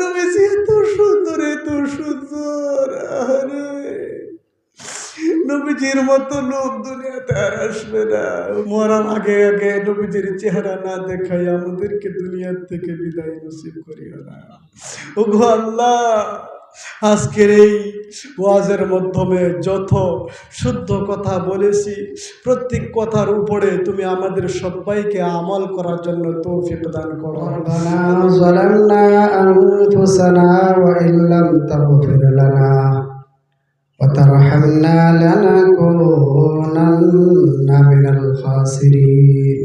নবীজি এত সুন্দর এত সুন্দর আরে নবীজির মতো লোক দুনিয়াতে আর আসবে না। মরার আগে আগে নবীজির চেহারা না দেখাই আমাদেরকে দুনিয়ার থেকে বিদায় নসিব করিও না। ও আল্লাহ আজকের এই ওয়াজের মাধ্যমে যত শুদ্ধ কথা বলেছি প্রত্যেক কথার উপরে তুমি আমাদের সবাইকে আমল করার জন্য তৌফিক দান করো ربنا ظلمنا أنفسنا وإن لم تغفر لنا وترحمنا لنكونن من الخاسرين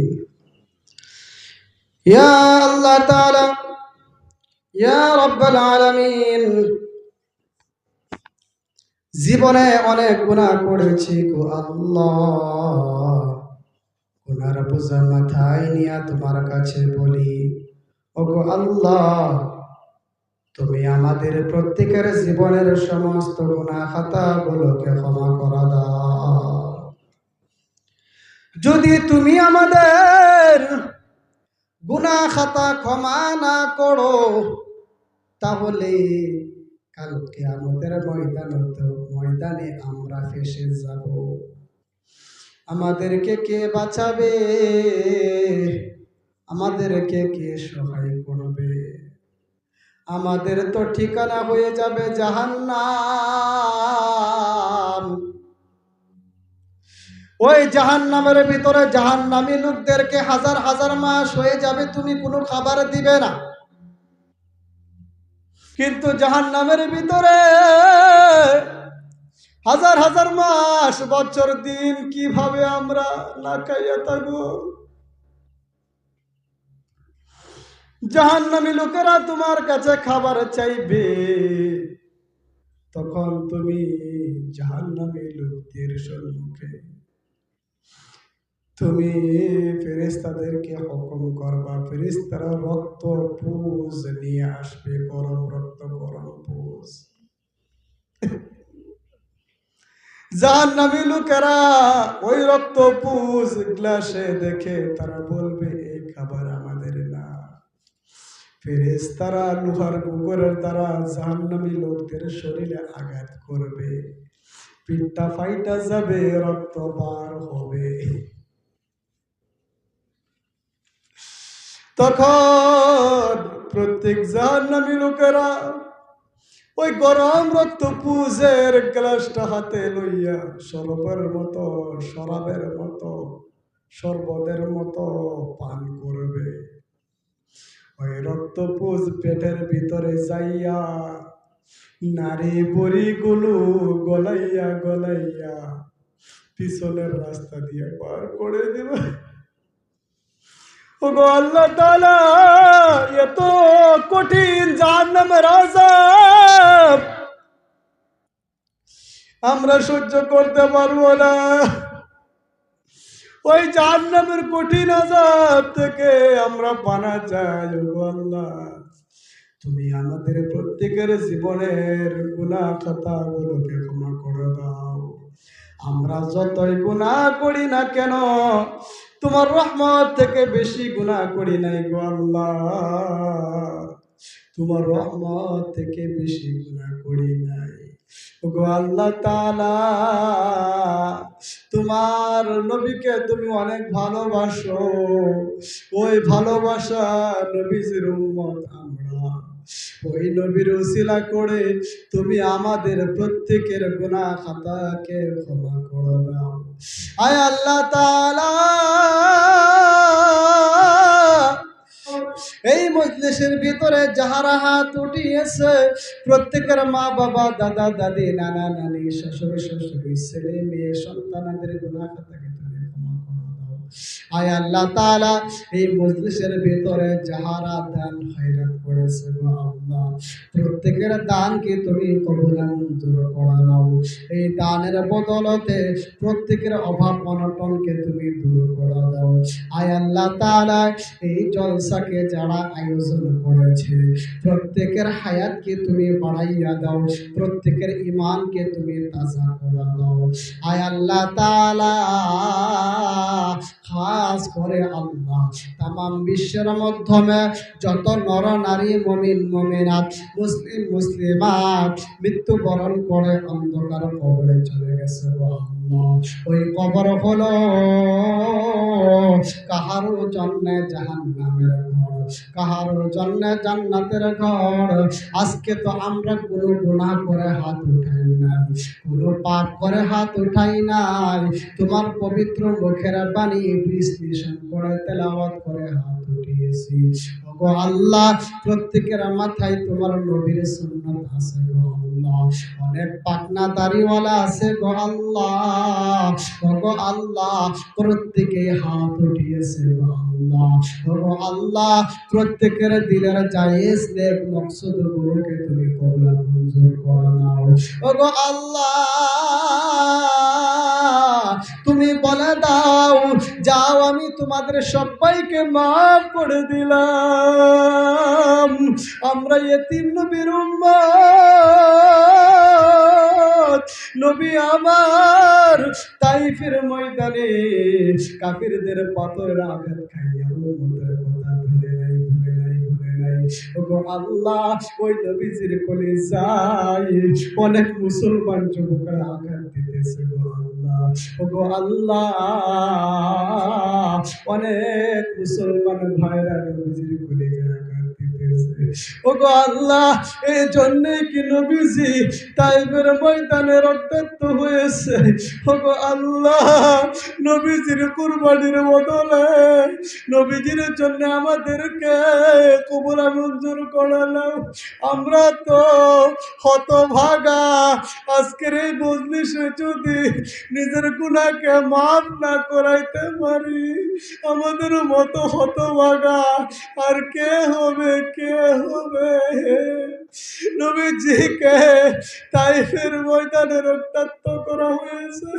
يا الله تعالى يا رب العالمين জীবনে অনেক গুনাহ করেছি গো আল্লাহ। গুনার বোঝা মাথায় নিয়ে তোমার কাছে বলি ওগো আল্লাহ, তুমি আমাদের প্রত্যেকের জীবনের সমস্ত গুণা খাতাগুলোকে ক্ষমা করা যদি তুমি আমাদের গুণা খাতা ক্ষমা না করো, তাহলে কালকে আমাদের ময়দানে ময়দানে আমরা ফেসে যাব। আমাদেরকে কে বাঁচাবে? আমাদেরকে কে সহায় করবে? আমাদের তো ঠিকানা হয়ে যাবে জাহান্নাম। ওই জাহান্নামের ভিতরে জাহান্নামী লোকদেরকে হাজার হাজার মাস হয়ে যাবে, তুমি কোনো খাবার দিবে না। কিন্তু জাহান্নামের ভিতরে হাজার হাজার মাস, বছর, দিন কীভাবে আমরা না খাইয়া থাকব? জাহান্নামী লোকেরা তোমার কাছে খাবার চাইবে। তখন তুমি জাহান্নামী লোকদের সম্মুখে তুমি ফেরেস্তাদেরকে হুকুম করবা ফেরেস্তারা রক্ত পুজ নিয়ে আসবে, গরম রক্ত, গরম পুজ। জাহান্নামী লোকেরা ওই রক্ত পুজ গ্লাসে দেখে তারা বলবে এই খাবার আমাদের না। ফেরেস তারা লোহার গুগরের দ্বারা জাহান্নামী লোকদের শরীরে আঘাত করবে। পিঠটা ফাইটা যাবে, রক্ত বার হবে। তখন প্রত্যেক জাহান্নামী লোকেরা ওই গরম রক্ত পুজের গ্লাসটা হাতে লইয়া সরবের মতো, শরাবের মতো, শরবতের মতো পান করবে। ওই রক্তপুজ পেটের ভিতরে যাইয়া নারী বড়িগুলো গলাইয়া গলাইয়া পিছনের রাস্তা দিয়ে পার করে দেবে। ওগো আল্লাহ তাআলা, এত কঠিন জাহান্নামের আযাব আমরা সহ্য করতে পারব না। ওই জাহান্নামের কঠিন আযাব থেকে আমরা পানা চাই আল্লাহ। তুমি আমাদের প্রত্যেকের জীবনের গুনাহ খাতাগুলোকে ক্ষমা করে দাও। আমরা যতই গুনাহ করি না কেন তোমার রহমত থেকে বেশি গুনাহ করি নাই গো আল্লাহ। তোমার রহমত থেকে বেশি গুনাহ করি নাই গো আল্লাহ তাআলা। তোমার নবীকে তুমি অনেক ভালোবাসো, ওই ভালোবাসা নবীজির উম্মত আমরা। ওই নবীর উসিলা করে তুমি আমাদের প্রত্যেকের গুনাহ খাতাকে ক্ষমা করে দাও আয় আল্লাহ তাআলা। মজলিসের ভিতরে যাহারা হাত উঠিয়েছে, প্রত্যেকের মা বাবা, দাদা, দাদি, নানা, নানি, শ্বশুর শ্বশুর ছেলে, মেয়ে, সন্তানাদের গুণা খাতাকে আয় আল্লাহ তাআলা, এই মজলিসের ভিতরে যাহারা দান খয়রাত করেছে গো আল্লাহ, প্রত্যেকের দানকে তুমি কবুল মঞ্জুর এই দানের বদলতে প্রত্যেকের অভাব অনটনকে তুমি দূর দাও। আয় আল্লাহ তাআলা, এই জলসাকে যারা আয়োজন করেছে, প্রত্যেকের হায়াতকে তুমি বাড়াইয়া দাও, প্রত্যেকের ইমানকে তুমি তাজা করা দাও। আয় আল্লাহ তাআলা খাস করে আল্লাহ। তাম বিশ্বের মাধ্যমে যত নর, নারী, মমিন, মমিনাত, মুসলিম, মুসলিমাত মৃত্যুবরণ করে অন্ধকার কবরে চলে গেছে। আল্লাহ ওই কবর হলো কাহারো জন্য জাহান্নামের ঘর, কাহারো জন্য জান্নাতের ঘর। আজকে তো আমরা কোনো গুনাহ করে হাত উঠাই নাই, কোনো পাপ করে হাত উঠাই নাই। তোমার পবিত্র মুখের বাণী বিশ্লেষণ করে তেলাওয়াত করে হাত উঠিয়েছি। ওগো আল্লাহ, প্রত্যেকের মাথায় তোমার নবীর সুন্নাত আছে গো আল্লাহ। অনেক পাকনা দাড়িওয়ালা আছে গো আল্লাহ। ওগো আল্লাহ, প্রত্যেকে হাত উঠিয়েছে আল্লাহ। ওগো আল্লাহ, প্রত্যেকের দিলের জায়েজ নেক মকসদ গুলোকে তুমি কবুল মঞ্জুর করে নাও। আল্লাহ, তুমি বলে যাও, আমি তোমাদের সবাইকে মাফ করে দিলাম। আমরা এতিম নবীর নবী আমার তাইফের ময়দানে কাফিরদের পাথরের আঘাত খাইয়া কথা ভুলে নাই ভুলে নাই ভুলে নাই। ওগো আল্লাহ, ওই নবীজির কোলে যাই। অনেক মুসলমান যুবকরা আঘাত দিতেছে গো। ওগো আল্লাহ অনেক মুসলমান ভাইরা নবীজির কোলে যায়। দিতেছে ওগো আল্লাহ এই কি নবীজি তাইবের ময়দানে রক্তাক্ত হয়েছে? ওগো আল্লাহ, নবীজির কুরবানির বদলে নবীজির জন্য আমাদেরকে কবুলা মঞ্জুর করালাম আমরা তো হতভাগা। আজকের এই মজলিসে যদি নিজের গুণাকে মাফ না করাইতে পারি, আমাদের মতো হতভাগা আর কে হবে? কে হবে? নবীজিকে তাইফের ময়দানে রক্তাক্ত করা হয়েছে।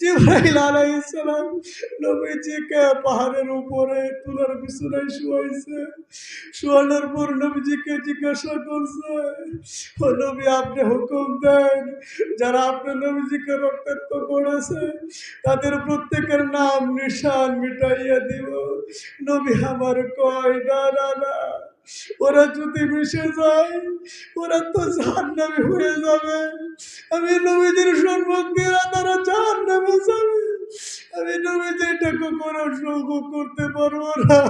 জিব্রাইল আলাইহিস সালাম নবীজিকে পাহাড়ের উপরে তুলার বিছানায় শুয়াইছে। শোয়ানোর পর নবীজিকে জিজ্ঞাসা করছে, ও নবী, আপনি হুকুম দেন, যারা আপনি নবীজিকে রক্তাক্ত করেছে, তাদের প্রত্যেকের নাম নিশান মিটাইয়া দিব। নবী, আমার কয় না না। ওরা যদি মিশে যায়, ওরা তো জাহান্নামে হয়ে যাবে। আমি নবীদের সম্পর্কে তারা জাহান্নামে যাবে। আমি নবীদের এটা কখনো সহ্য করতে পারব না।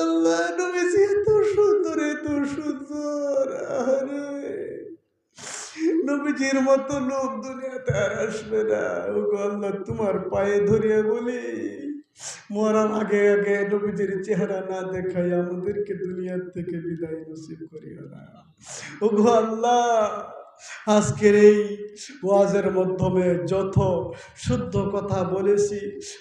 আল্লাহ এত সুন্দর এত সুন্দর আরে নবীজির মতো লোক আর আসবে না। ও আল্লাহ, তোমার পায়ে ধরিয়া বলি, মরার আগে আগে নবীজির চেহারা না দেখাই আমাদেরকে দুনিয়ার থেকে বিদায় নসিব করিও না। ও আল্লাহ আজকের এই ওয়াজের মাধ্যমে যত শুদ্ধ কথা বলেছি,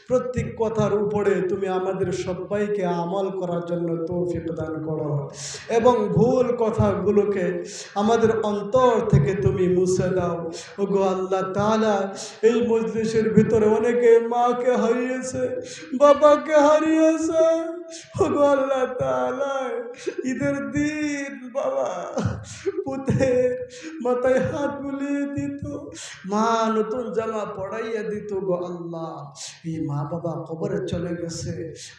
প্রত্যেক কথার উপরে তুমি আমাদের সবাইকে আমল করার জন্য তৌফিক দান করো। এবং ভুল কথাগুলোকে আমাদের অন্তর থেকে তুমি মুছে দাও। ও গো আল্লাহ তাআলা, এই মজলিসের ভিতরে অনেকে মাকে হারিয়েছে, বাবাকে হারিয়েছে। ও গো আল্লাহ তাআলা, ঈদের দিন বাবা পুতের মাথায় হাত বুলিয়ে দিত। মা নতুন জামা পড়াইয়া দিত গো আল্লাহ। এই মা বাবা কবরে চলে গেছে।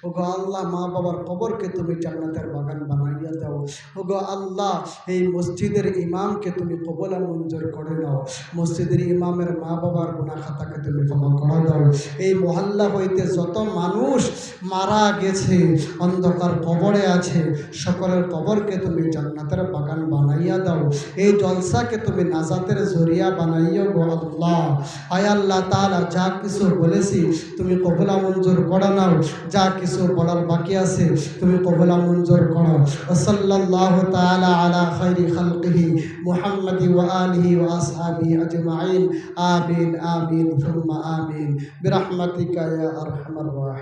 ও গো আল্লাহ, মা বাবার কবরকে তুমি জান্নাতের বাগান বানাইয়া দাও। ও গো আল্লাহ, এই মসজিদের ইমামকে তুমি কবলা মঞ্জুর করে দাও মসজিদের ইমামের মা বাবার গুণা খাতাকে তুমি ক্ষমা করে দাও। এই মহল্লা হইতে যত মানুষ মারা গেছে, অন্ধকার কবরে আছে, সকলের কবরকে তুমি জান্নাতের বাগান বানাইয়া দাও। এই জলসাকে তুমি নাজাতের জরিয়া বানাইয়া গো আল্লাহ আয় আল্লাহ তাআলা যা কিছু বলেছি তুমি কবলা মঞ্জুর করে নাও যা কিছু বলার বাকি আছে তুমি কবলা মঞ্জুর করো ওসল্লা الله تعالى على خير خلقه محمد وآله وأصحابه أجمعين آمين آمين ثم آمين برحمتك يا أرحم الراحمين